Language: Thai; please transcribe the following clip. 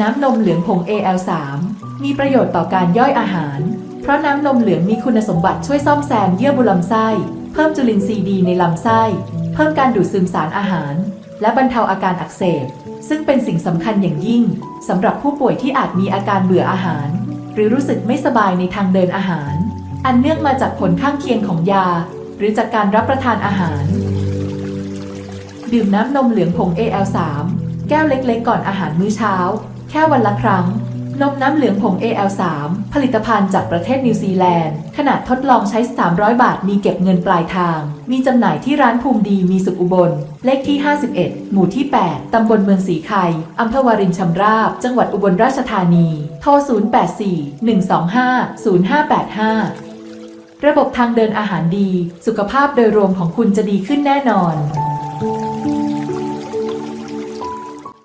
น้ำนมเหลืองผง AL3 มีประโยชน์ต่อการย่อยอาหาร เพราะน้ำนมเหลืองมีคุณสมบัติช่วยซ่อมแซมเยื่อบุลำไส้ เพิ่มจุลินทรีย์ดีในลำไส้ เพิ่มการดูดซึมสารอาหาร และบรรเทาอาการอักเสบ ซึ่งเป็นสิ่งสำคัญอย่างยิ่งสำหรับผู้ป่วยที่อาจมีอาการเบื่ออาหาร หรือรู้สึกไม่สบายในทางเดินอาหาร อันเนื่องมาจากผลข้างเคียงของยา หรือจากการรับประทานอาหาร ดื่มน้ำนมเหลืองผง AL3 แก้วเล็กๆ ก่อนอาหารมื้อเช้า ค่วันละครั้ง นมน้ำเหลืองผง AL3 ผลิตภัณฑ์จากประเทศนิวซีแลนด์ ขนาดทดลองใช้ 300 บาท มีเก็บเงินปลายทาง มีจำหน่ายที่ร้านภูมิดีมีสุขอุบล เลขที่ 51 หมู่ที่ 8 ตำบลเมืองสีไข่อำเภอวารินชำราบ จังหวัดอุบลราชธานี โทร 084 125 0585ระบบทางเดินอาหารดี สุขภาพโดยรวมของคุณจะดีขึ้นแน่นอน